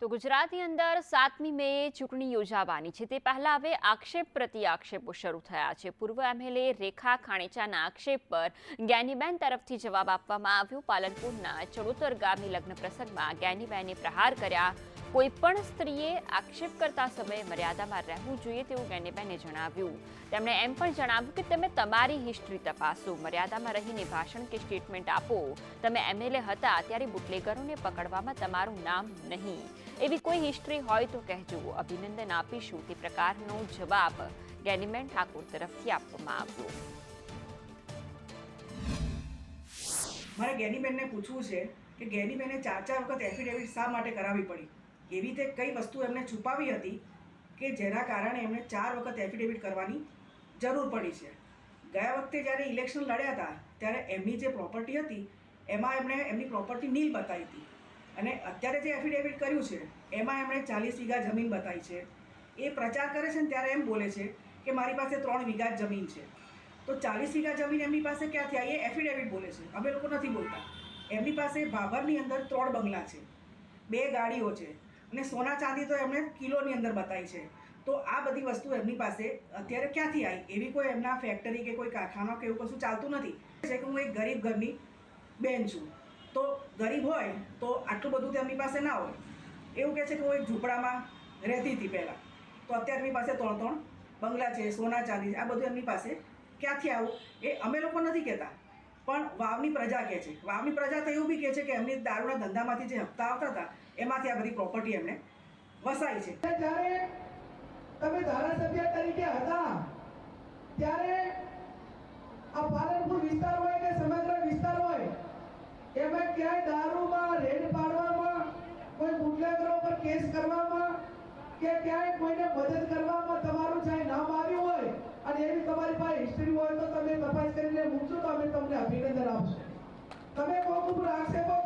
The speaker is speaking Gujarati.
તો ગુજરાતની અંદર સાતમી મે ચૂંટણી યોજાવાની છે. તે પહેલા હવે આક્ષેપ પ્રતિ આક્ષેપો શરૂ થયા છે. પૂર્વ એમએલએ રેખા ખાણેચાના આક્ષેપ પર જ્ઞાનીબેન તરફથી જવાબ આપવામાં આવ્યો. પાલનપુરના ચડોતર ગામની લગ્ન પ્રસંગમાં જ્ઞાનીબેને પ્રહાર કર્યા. કોઈ પણ સ્ત્રીએ આક્ષેપ કરતા સમયે મર્યાદામાં રહેવું જોઈએ તેવું જ્ઞાનીબેને જણાવ્યું. તેમણે એમ પણ જણાવ્યું કે તમે તમારી હિસ્ટ્રી તપાસો, મર્યાદામાં રહીને ભાષણ કે સ્ટેટમેન્ટ આપો. તમે એમએલએ હતા ત્યારે બુટલેગરોને પકડવામાં તમારું નામ નહીં. એવી કોઈ હિસ્ટ્રી હોય તો કહેજો. અભિનંદન આપીશું. તે પ્રકારનો જવાબ ગેનીમેન ઠાકોર તરફથી આપવામાં આવ્યો. મારે ગેનીબેનને પૂછવું છે કે ગેનીબેને ચાર ચાર વખત એફિડેવિટ શા માટે કરાવવી પડી? એવી રીતે કઈ વસ્તુ એમને છુપાવી હતી કે જેના કારણે એમને ચાર વખત એફિડેવિટ કરવાની જરૂર પડી છે. ગયા વખતે જ્યારે ઇલેક્શન લડ્યા હતા, ત્યારે એમની જે પ્રોપર્ટી હતી, એમાં એમણે એમની પ્રોપર્ટી નીલ બતાવી હતી. અને અત્યારે જે એફિડેવિટ કર્યું છે, એમાં એમણે ચાલીસ વીઘા જમીન બતાવી છે. એ પ્રચાર કરે છે ને ત્યારે એમ બોલે છે કે મારી પાસે ત્રણ વીઘા જમીન છે. તો ચાલીસ વીઘા જમીન એમની પાસે ક્યાંથી આવી એ એફિડેવિટ બોલે છે. અમે લોકો નથી બોલતા. એમની પાસે ભાભરની અંદર ત્રણ બંગલા છે. બે ગાડીઓ છે. અને સોના ચાંદી તો એમણે કિલોની અંદર બતાવી છે. તો આ બધી વસ્તુ એમની પાસે અત્યારે ક્યાંથી આવી? એવી કોઈ એમના ફેક્ટરી કે કોઈ કારખાના કે એવું કશું ચાલતું નથી. છે કે હું એક ગરીબ ઘરની બેન છું. તો ગરીબ હોય તો આટલું બધું તેમની પાસે ના હોય. એવું કહે છે કે હું એક ઝૂંપડામાં રહેતી હતી પહેલાં. તો અત્યારે એમની પાસે ત્રણ ત્રણ બંગલા છે, સોના ચાંદી છે, આ બધું એમની પાસે ક્યાંથી આવું? એ અમે લોકો નથી કહેતા. પણ વાવની પ્રજા કહે છે. વાવની પ્રજા તો એવું બી કહે છે કે એમની દારૂના ધંધામાંથી જે હપ્તા આવતા હતા, એમાંથી આ બધી પ્રોપર્ટી એમને વસાઈ છે. જ્યારે તમે ધારાસભ્ય તરીકે હતા, ત્યારે આ પાલનપુર વિસ્તાર હોય કે સમગ્ર વિસ્તાર હોય, એમાં ક્યાંય દારૂમાં રેડ પાડવામાં, કોઈ બુટલેગરો પર કેસ કરવામાં કે ક્યાંય કોઈને મદદ કરવામાં તમારું જ્યાં નામ આવ્યું હોય અને એવી તમારી પાસે હિસ્ટ્રી હોય તો તપાસ કરીને મૂકશો તો અમે તમને અભિનંદન આપશું. તમે કોક ઉપર આક્ષેપો